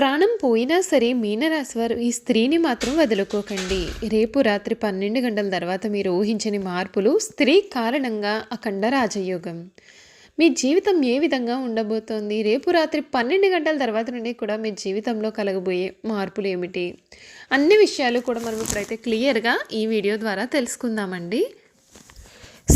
ప్రాణం పోయినా సరే మీనరాశి వారు ఈ స్త్రీని మాత్రం వదులుకోకండి. రేపు రాత్రి పన్నెండు గంటల తర్వాత మీరు ఊహించని మార్పులు స్త్రీ కారణంగా అఖండ రాజయోగం. మీ జీవితం ఏ విధంగా ఉండబోతోంది? రేపు రాత్రి పన్నెండు గంటల తర్వాత నుండి కూడా మీ జీవితంలో కలగబోయే మార్పులు ఏమిటి? అన్ని విషయాలు కూడా మనం ఇప్పుడైతే క్లియర్గా ఈ వీడియో ద్వారా తెలుసుకుందామండి.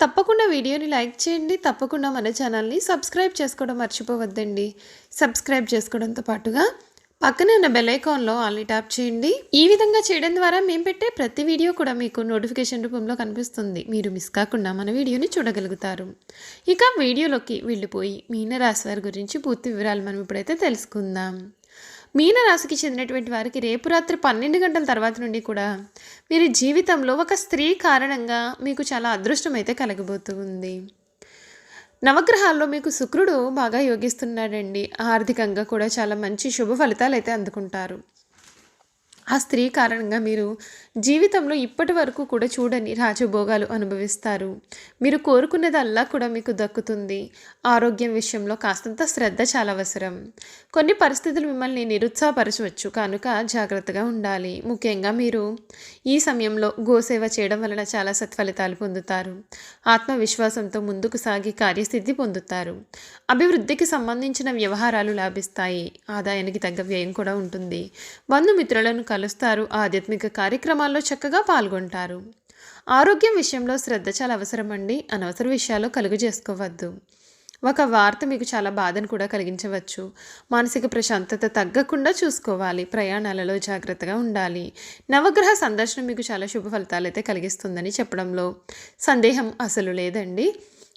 తప్పకుండా వీడియోని లైక్ చేయండి తప్పకుండా మన ఛానల్ని సబ్స్క్రైబ్ చేసుకోవడం మర్చిపోవద్దండి. సబ్స్క్రైబ్ చేసుకోవడంతో పాటుగా పక్కనే ఉన్న బెల్ ఐకాన్లో ఆల్ని ట్యాప్ చేయండి. ఈ విధంగా చేయడం ద్వారా మేము పెట్టే ప్రతి వీడియో కూడా మీకు నోటిఫికేషన్ రూపంలో కనిపిస్తుంది. మీరు మిస్ కాకుండా మన వీడియోని చూడగలుగుతారు. ఇక వీడియోలోకి వెళ్ళిపోయి మీనరాశి వారి గురించి పూర్తి వివరాలు మనం ఇప్పుడైతే తెలుసుకుందాం. మీనరాశికి చెందినటువంటి వారికి రేపు రాత్రి పన్నెండు గంటల తర్వాత నుండి కూడా మీరు జీవితంలో ఒక స్త్రీ కారణంగా మీకు చాలా అదృష్టం అయితే కలగబోతుంది. నవగ్రహాల్లో మీకు శుక్రుడు బాగా యోగిస్తున్నాడండి. ఆర్థికంగా కూడా చాలా మంచి శుభ ఫలితాలు అయితే అందుకుంటారు. ఆ స్త్రీ కారణంగా మీరు జీవితంలో ఇప్పటి వరకు కూడా చూడని రాజభోగాలు అనుభవిస్తారు. మీరు కోరుకున్నదల్లా కూడా మీకు దక్కుతుంది. ఆరోగ్యం విషయంలో కాస్తంత శ్రద్ధ చాలా అవసరం. కొన్ని పరిస్థితులు మిమ్మల్ని నిరుత్సాహపరచవచ్చు. కనుక జాగ్రత్తగా ఉండాలి. ముఖ్యంగా మీరు ఈ సమయంలో గోసేవ చేయడం వలన చాలా సత్ఫలితాలు పొందుతారు. ఆత్మవిశ్వాసంతో ముందుకు సాగి కార్యస్థితి పొందుతారు. అభివృద్ధికి సంబంధించిన వ్యవహారాలు లాభిస్తాయి. ఆదాయానికి తగ్గ వ్యయం కూడా ఉంటుంది. బంధుమిత్రులను కలుస్తారు. ఆధ్యాత్మిక కార్యక్రమాల్లో చక్కగా పాల్గొంటారు. ఆరోగ్యం విషయంలో శ్రద్ధ చాలా అవసరం అండి. అనవసర విషయాల్లో కలుగు చేసుకోవద్దు. ఒక వార్త మీకు చాలా బాధను కూడా కలిగించవచ్చు. మానసిక ప్రశాంతత తగ్గకుండా చూసుకోవాలి. ప్రయాణాలలో జాగ్రత్తగా ఉండాలి. నవగ్రహ సందర్శనం మీకు చాలా శుభ ఫలితాలైతే కలిగిస్తుందని చెప్పడంలో సందేహం అసలు లేదండి.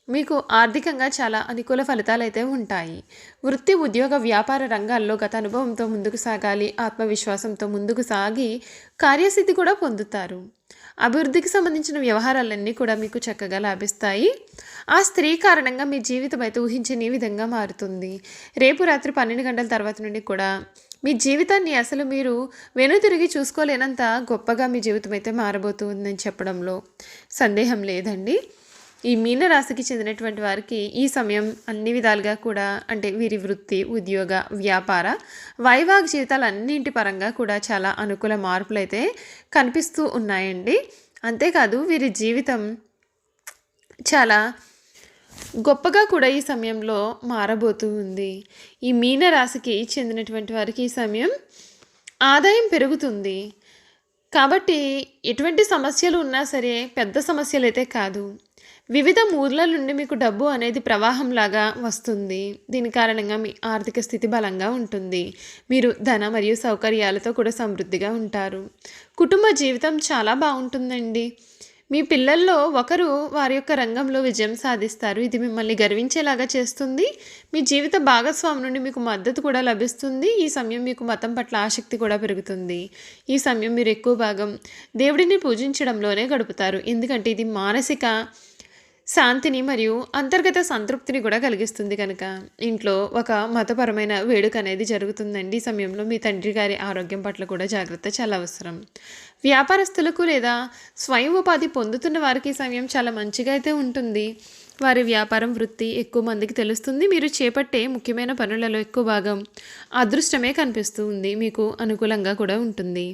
మీకు ఆర్థికంగా చాలా అనుకూల ఫలితాలు అయితే ఉంటాయి. వృత్తి ఉద్యోగ వ్యాపార రంగాల్లో గత అనుభవంతో ముందుకు సాగాలి ఆత్మవిశ్వాసంతో ముందుకు సాగి కార్యసిద్ధి కూడా పొందుతారు. అభివృద్ధికి సంబంధించిన వ్యవహారాలన్నీ కూడా మీకు చక్కగా లాభిస్తాయి. ఆ స్త్రీ కారణంగా మీ జీవితం అయితే ఊహించని విధంగా మారుతుంది. రేపు రాత్రి పన్నెండు గంటల తర్వాత నుండి కూడా మీ జీవితాన్ని అసలు మీరు వెనుతిరిగి చూసుకోలేనంత గొప్పగా మీ జీవితం అయితే మారబోతుందని చెప్పడంలో సందేహం లేదండి. ఈ మీనరాశికి చెందినటువంటి వారికి ఈ సమయం అన్ని విధాలుగా కూడా అంటే వీరి వృత్తి ఉద్యోగ వ్యాపార వైవాహిక జీవితాలు అన్నింటి పరంగా కూడా చాలా అనుకూల మార్పులు అయితే కనిపిస్తూ ఉన్నాయండి. అంతేకాదు వీరి జీవితం చాలా గొప్పగా కూడా ఈ సమయంలో మారబోతూ ఉంది. ఈ మీన రాశికి చెందినటువంటి వారికి ఈ సమయం ఆదాయం పెరుగుతుంది. కాబట్టి ఎటువంటి సమస్యలు ఉన్నా సరే పెద్ద సమస్యలు అయితే కాదు. వివిధ మూర్ల నుండి మీకు డబ్బు అనేది ప్రవాహంలాగా వస్తుంది. దీని కారణంగా మీ ఆర్థిక స్థితి బలంగా ఉంటుంది. మీరు ధన మరియు సౌకర్యాలతో కూడా సమృద్ధిగా ఉంటారు. కుటుంబ జీవితం చాలా బాగుంటుందండి. మీ పిల్లల్లో ఒకరు వారి యొక్క రంగంలో విజయం సాధిస్తారు. ఇది మిమ్మల్ని గర్వించేలాగా చేస్తుంది. మీ జీవిత భాగస్వామి నుండి మీకు మద్దతు కూడా లభిస్తుంది. ఈ సమయం మీకు మతం పట్ల ఆసక్తి కూడా పెరుగుతుంది. ఈ సమయం మీరు ఎక్కువ భాగం దేవుడిని పూజించడంలోనే గడుపుతారు. ఎందుకంటే ఇది మానసిక శాంతిని మరియు అంతర్గత సంతృప్తిని కూడా కలిగిస్తుంది కనుక. ఇంట్లో ఒక మతపరమైన వేడుక అనేది జరుగుతుందండి ఈ సమయంలో. మీ తండ్రి గారి ఆరోగ్యం పట్ల కూడా జాగ్రత్త చాలా అవసరం. వ్యాపారస్తులకు లేదా స్వయం ఉపాధి పొందుతున్న వారికి ఈ సమయం చాలా మంచిగా అయితే ఉంటుంది. వారి వ్యాపారం వృత్తి ఎక్కువ మందికి తెలుస్తుంది. మీరు చేపట్టే ముఖ్యమైన పనులలో ఎక్కువ భాగం అదృష్టమే కనిపిస్తూ ఉంది మీకు అనుకూలంగా కూడా ఉంటుంది.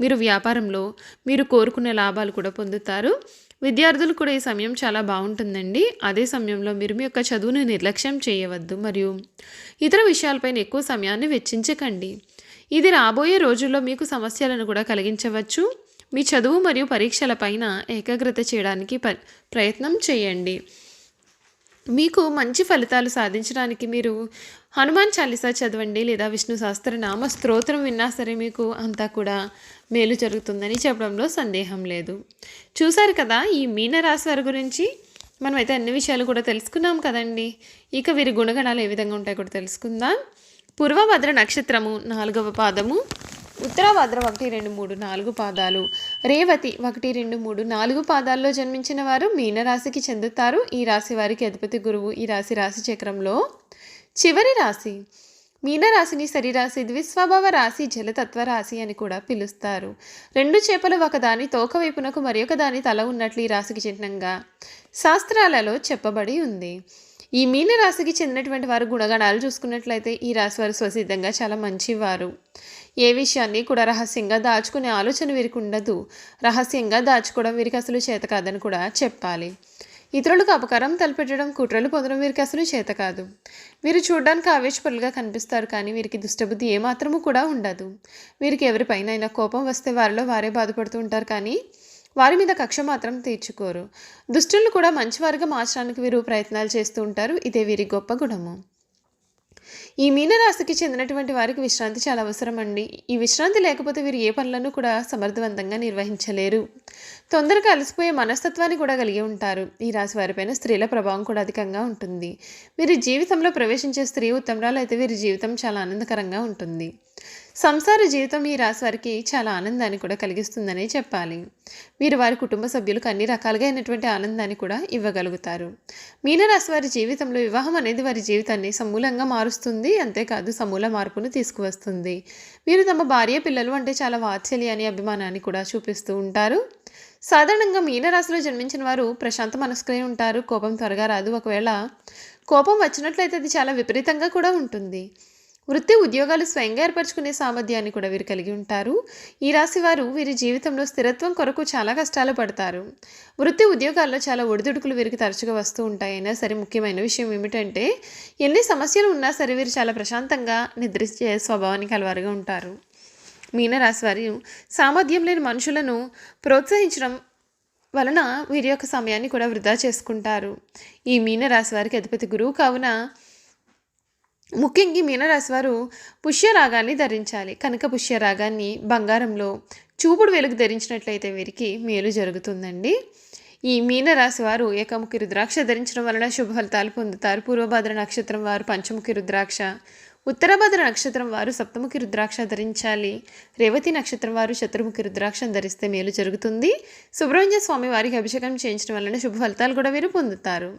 మీరు వ్యాపారంలో మీరు కోరుకునే లాభాలు కూడా పొందుతారు. విద్యార్థులు కూడా ఈ సమయం చాలా బాగుంటుందండి. అదే సమయంలో మీరు మీ యొక్క చదువును నిర్లక్ష్యం చేయవద్దు మరియు ఇతర విషయాలపైన ఎక్కువ సమయాన్ని వెచ్చించకండి. ఇది రాబోయే రోజుల్లో మీకు సమస్యలను కూడా కలిగించవచ్చు. మీ చదువు మరియు పరీక్షలపైన ఏకాగ్రత చేయడానికి ప ప్రయత్నం చేయండి. మీకు మంచి ఫలితాలు సాధించడానికి మీరు హనుమాన్ చాలీసా చదవండి లేదా విష్ణు సహస్రనామ స్తోత్రం విన్నా సరే మీకు అంతా కూడా మేలు జరుగుతుందని చెప్పడంలో సందేహం లేదు. చూశారు కదా ఈ మీనరాశి వారి గురించి? మనమైతే అన్ని విషయాలు కూడా తెలుసుకున్నాం కదండి. ఇక వీరి గుణగణాలు ఏ విధంగా ఉంటాయో కూడా తెలుసుకుందాం. పూర్వభద్ర నక్షత్రము నాలుగవ పాదము ఉత్తరాభద్ర ఒకటి రెండు మూడు నాలుగు పాదాలు రేవతి ఒకటి రెండు మూడు నాలుగు పాదాల్లో జన్మించిన వారు మీనరాశికి చెందుతారు. ఈ రాశి వారికి అధిపతి గురువు ఈ రాశి రాశి చక్రంలో. చివరి రాశి మీనరాశిని శరీరాశి ద్విస్వభావ రాశి జలతత్వ రాశి అని కూడా పిలుస్తారు. రెండు చేపలు ఒకదాని తోక వైపునకు మరి దాని తల ఉన్నట్లు ఈ రాశికి చిహ్నంగా శాస్త్రాలలో చెప్పబడి ఉంది. ఈ మీనరాశికి చెందినటువంటి వారు గుణగణాలు చూసుకున్నట్లయితే ఈ రాశి వారు స్వసిద్ధంగా చాలా మంచివారు. ఏ విషయాన్ని కూడా రహస్యంగా దాచుకునే ఆలోచన వీరికి ఉండదు. రహస్యంగా దాచుకోవడం వీరికి అసలు చేత కాదని కూడా చెప్పాలి. ఇతరులకు అపకారం తలపెట్టడం కుట్రలు పొందడం వీరికి అసలు చేత కాదు. వీరు చూడడానికి ఆవేశపరులుగా కనిపిస్తారు కానీ వీరికి దుష్టబుద్ధి ఏమాత్రము కూడా ఉండదు. వీరికి ఎవరిపైన కోపం వస్తే వారిలో వారే బాధపడుతూ ఉంటారు కానీ వారి మీద కక్ష మాత్రం తీర్చుకోరు. దుష్టులను కూడా మంచివారుగా మార్చడానికి వీరు ప్రయత్నాలు చేస్తూ ఉంటారు. ఇదే వీరి గొప్ప గుణము. ఈ మీనరాశికి చెందినటువంటి వారికి విశ్రాంతి చాలా అవసరం అండి ఈ విశ్రాంతి లేకపోతే వీరు ఏ పనులను కూడా సమర్థవంతంగా నిర్వహించలేరు. తొందరగా అలసిపోయే మనస్తత్వాన్ని కూడా కలిగి ఉంటారు. ఈ రాశి వారిపైన స్త్రీల ప్రభావం కూడా అధికంగా ఉంటుంది. వీరి జీవితంలో ప్రవేశించే స్త్రీ ఉత్తమరాలు అయితే వీరి జీవితం చాలా ఆనందకరంగా ఉంటుంది. సంసార జీవితం ఈ రాశి వారికి చాలా ఆనందాన్ని కూడా కలిగిస్తుందనే చెప్పాలి. వీరు వారి కుటుంబ సభ్యులకు అన్ని రకాలుగా అయినటువంటి ఆనందాన్ని కూడా ఇవ్వగలుగుతారు. మీనరాశి వారి జీవితంలో వివాహం అనేది వారి జీవితాన్ని సమూలంగా మారుస్తుంది. అంతేకాదు సమూల మార్పును తీసుకువస్తుంది. వీరు తమ భార్య పిల్లలు అంటే చాలా వాత్సల్యాన్ని అభిమానాన్ని కూడా చూపిస్తూ ఉంటారు. సాధారణంగా మీనరాశిలో జన్మించిన వారు ప్రశాంత మనస్కులై ఉంటారు. కోపం త్వరగా రాదు. ఒకవేళ కోపం వచ్చినట్లయితే అది చాలా విపరీతంగా కూడా ఉంటుంది. వృత్తి ఉద్యోగాలు స్వయంగా ఏర్పరచుకునే సామర్థ్యాన్ని కూడా వీరు కలిగి ఉంటారు. ఈ రాశి వారు వీరి జీవితంలో స్థిరత్వం కొరకు చాలా కష్టాలు పడతారు. వృత్తి ఉద్యోగాల్లో చాలా ఒడిదుడుకులు వీరికి తరచుగా వస్తూ ఉంటాయినా సరే ముఖ్యమైన విషయం ఏమిటంటే ఎన్ని సమస్యలు ఉన్నా సరే వీరు చాలా ప్రశాంతంగా నిద్రించే స్వభావానికి కలవారుగా ఉంటారు. మీనరాశి వారు సామర్థ్యం లేని మనుషులను ప్రోత్సహించడం వలన వీరి యొక్క సమయాన్ని కూడా వృధా చేసుకుంటారు. ఈ మీనరాశి వారికి అధిపతి గురువు కావున ముఖ్యంగా మీనరాశి వారు పుష్యరాగాన్ని ధరించాలి. కనుక పుష్యరాగాన్ని బంగారంలో చూపుడు వెలుగు ధరించినట్లయితే వీరికి మేలు జరుగుతుందండి. ఈ మీనరాశి వారు ఏకముఖి రుద్రాక్ష ధరించడం వలన శుభ ఫలితాలు పొందుతారు. పూర్వభద్ర నక్షత్రం వారు పంచముఖి రుద్రాక్ష ఉత్తరభద్ర నక్షత్రం వారు సప్తముఖి రుద్రాక్ష ధరించాలి. రేవతి నక్షత్రం వారు చతుర్ముఖి రుద్రాక్ష ధరిస్తే మేలు జరుగుతుంది. సుబ్రహ్మణ్య స్వామి వారికి అభిషేకం చేయించడం వలన శుభ ఫలితాలు కూడా వీరు పొందుతారు.